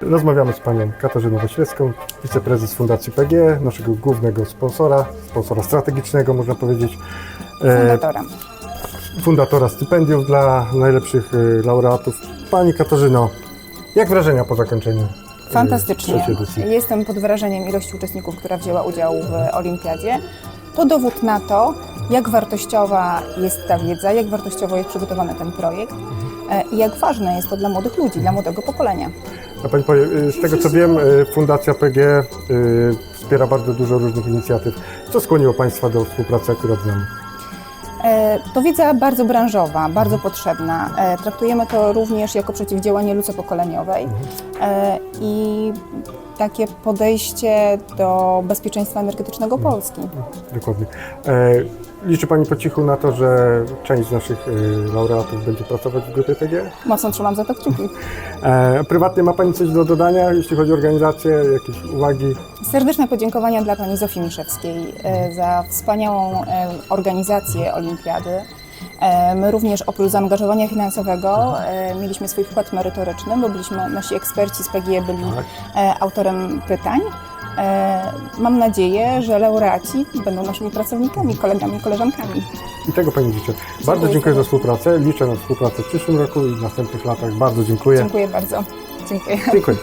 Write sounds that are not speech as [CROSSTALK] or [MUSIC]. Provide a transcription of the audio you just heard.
Rozmawiamy z panią Katarzyną Waślecką, wiceprezes Fundacji PG, naszego głównego sponsora, sponsora strategicznego można powiedzieć, e, fundatora. fundatora stypendiów dla najlepszych e, laureatów. Pani Katarzyno, jak wrażenia po zakończeniu e, Fantastycznie. Jestem pod wrażeniem ilości uczestników, która wzięła udział w olimpiadzie. To dowód na to, jak wartościowa jest ta wiedza, jak wartościowo jest przygotowany ten projekt e, i jak ważne jest to dla młodych ludzi, dla młodego pokolenia. A pani powie, e, z tego co wiem, e, Fundacja PG e, wspiera bardzo dużo różnych inicjatyw. Co skłoniło Państwa do współpracy akurat z nami? E, To wiedza bardzo branżowa, bardzo potrzebna. E, Traktujemy to również jako przeciwdziałanie luce pokoleniowej e, i takie podejście do bezpieczeństwa energetycznego Polski. Dokładnie. E, liczy Pani po cichu na to, że część z naszych laureatów będzie pracować w grupie PG? Mocno trzymam za to kciuki. [LAUGHS] Prywatnie ma Pani coś do dodania, jeśli chodzi o organizację, jakieś uwagi? Serdeczne podziękowania dla pani Zofii Miszewskiej za wspaniałą organizację olimpiady. E, My również oprócz zaangażowania finansowego e, mieliśmy swój wkład merytoryczny, bo byliśmy, nasi eksperci z PGE byli Tak. e, autorem pytań. Mam nadzieję, że laureaci będą naszymi pracownikami, kolegami, koleżankami. I tego Pani życzę. Bardzo Dziękuję dziękuję za współpracę. Liczę na współpracę w przyszłym roku i w następnych latach. Bardzo dziękuję. Dziękuję bardzo. Dziękuję. Dziękuję.